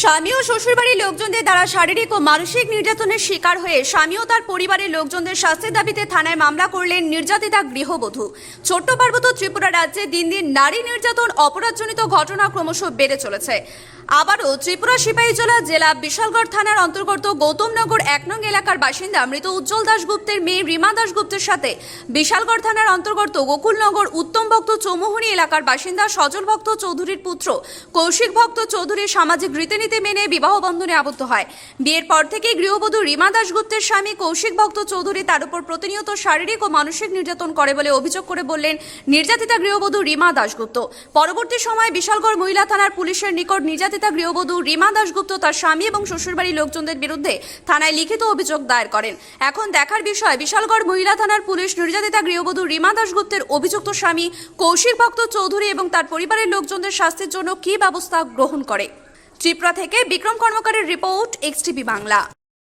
স্বামী ও শ্বশুরবাড়ির লোকজনদের দ্বারা শারীরিক ও মানসিক নির্যাতনের শিকার হয়ে স্বামী ও তার পরিবারের লোকজনদের শাস্তির দাবিতে থানায় মামলা করলেন নির্যাতিতা গৃহবধূ। ছোট্ট পার্বত্য ত্রিপুরা রাজ্যে দিন দিন নারী নির্যাতন, অপরাধজনিত ঘটনা ক্রমশ বেড়ে চলেছে। আবারও ত্রিপুরা সিপাহীজলা জেলা বিশালগড় থানার অন্তর্গত গৌতমনগর এক নং এলাকার বাসিন্দা মৃত উজ্জ্বল দাশগুপ্তের মেয়ে রিমা দাশগুপ্তের সাথে বিশালগড় থানার অন্তর্গত গোকুলনগর উত্তম ভক্ত চৌমুহনী এলাকার বাসিন্দা সজল ভক্ত চৌধুরীর পুত্র কৌশিক ভক্ত চৌধুরীর সামাজিক রীতিনীতি মেনে বিবাহ বন্ধনে আবদ্ধ হয়। বিয়ের পর থেকেই গৃহবধূ রিমা দাশগুপ্তের স্বামী কৌশিক ভক্ত চৌধুরী তার উপর প্রতিনিয়ত শারীরিক ও মানসিক নির্যাতন করে বলে অভিযোগ করে বললেন, নির্যাতিতা গৃহবধূ রিমা দাশগুপ্ত। পরবর্তী সময়ে বিশালগড় মহিলা থানার পুলিশের নিকট নির্যাতিতা গৃহবধূ রিমা দাশগুপ্ত তার স্বামী এবং শ্বশুরবাড়ির লোকজনদের বিরুদ্ধে থানায় লিখিত অভিযোগ দায়ের করেন। এখন দেখার বিষয়, বিশালগড় মহিলা থানার পুলিশ নির্যাতিতা গৃহবধূ রিমা দাশগুপ্তের অভিযুক্ত স্বামী কৌশিক ভক্ত চৌধুরী এবং তার পরিবারের লোকজনদের শাস্তির জন্য কি ব্যবস্থা গ্রহণ করে। ত্রিপুরা থেকে বিক্রম কর্মকারের রিপোর্ট এক্সটিভি বাংলা।